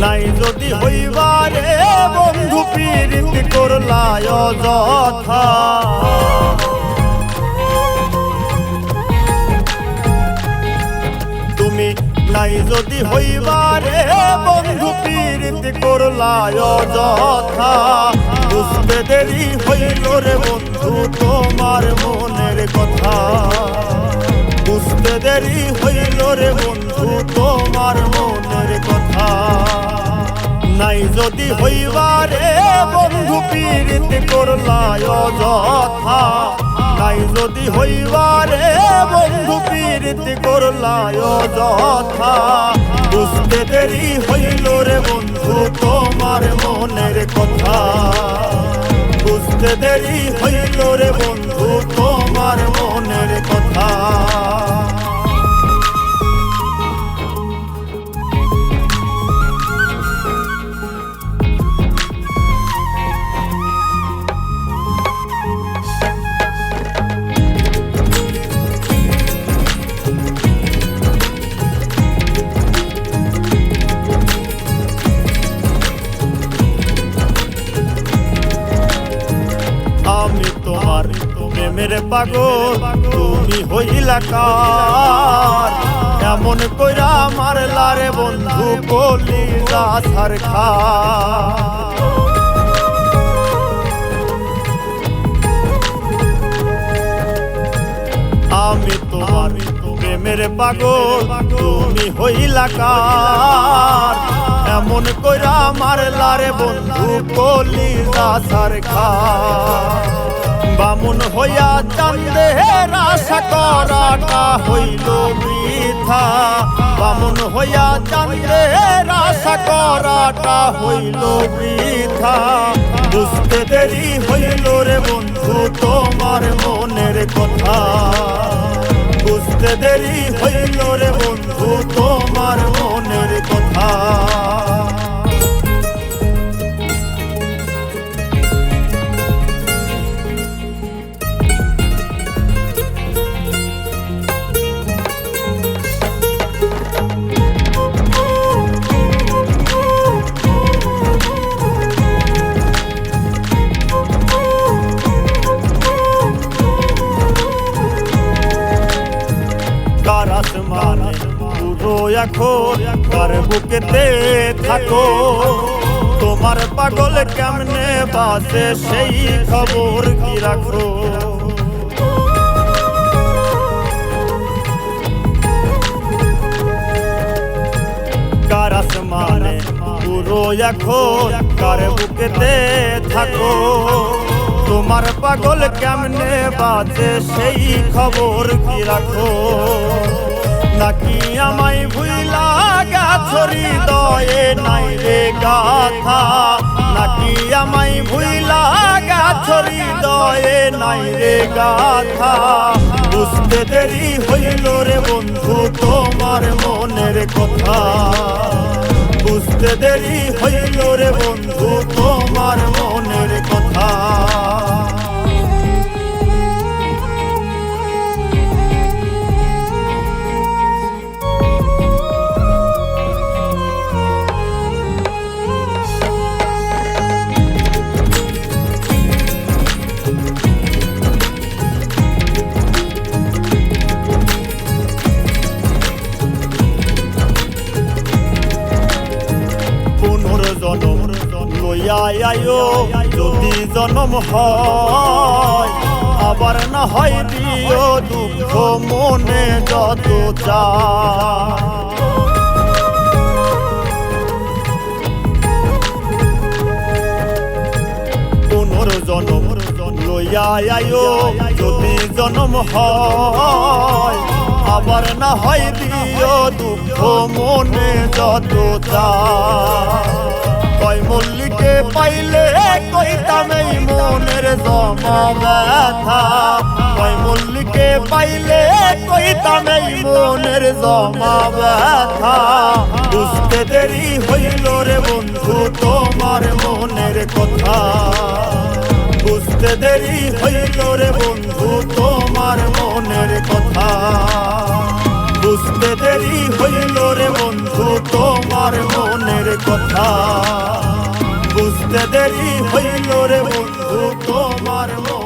নাই যদি হইবারে বন্ধু পীড়িত করলায় যথা। তুমি নাই যদি হইবারে বন্ধু পীড়িত করলায় যথা। বুঝতে দেরি হইল রে বন্ধু, তোমার মনের কথা। বুঝতে দেরি হইল রে বন্ধু, তোমার মনের কথা। নাই যদি হইবারে, বন্ধু পীড়িত করলায় যথা নাই যদি হইবারে, বন্ধু পীড়িত করলায় যথা বুঝতে দেরি হইল রে বন্ধু, তোমার মনের কথা। বুঝতে দেরি হইল প্রেমের পাগল, তুমি হইলা কার? এমন কইরা মারলা রে বন্ধু বলি রাধার খা আমি তোমার প্রেমের পাগল, তুমি হইলা কার? এমন কইরা মারলা রে বন্ধু কলি দাসার খা বামুন হইয়া চান্দে আশা করাটা হইল বৃথা। বামুন হইয়া চান্দে আশা করাটা হইল বৃথা। বুঝতে দেরি হইল রে বন্ধু, তোমার মনের কথা। বুঝতে দেরি হইল এখন কার বুকেতে থাকো। তোমার পাগল কেমনে বাসে সেই খবর কি রাখো? আসমানে পুরো এখন কার বুকেতে থাকো। তোমার পাগল কেমনে বাজে সেই খবর কি রাখো? নাকি আমায় ভুইলা গাছরি দয়ে নাই রে গাথা। নাকি আমায় ভুইলা গাছরি দয়ে নাই রে গাথা। বুঝতে দেরি হইল রে বন্ধু, তোমার মনের কথা। বুঝতে দেরি হইল রে লইয়া আয়ো যদি জনম হয়, আবার না হয় দিও দুঃখ মনে যত চায় পুনর্জনম লইয়া আয়ো যদি জনম হয়, আবার না হয় দিও দুঃখ মনে যত মল্লিকে পাইলে কইতাম এই মনের জমা ব্যথা কয় মল্লিকে পাইলে কইতাম এই মনের জমা ব্যথা বুঝতে দেরি হইল রে বন্ধু তোমার মনের কথা বুঝতে দেরি হইল রে বন্ধু তোমার মনের কথা বুঝতে দেরি হইল রে বন্ধু তোমার মনের কথা দেরি হইল রে বন্ধু তোমার কথা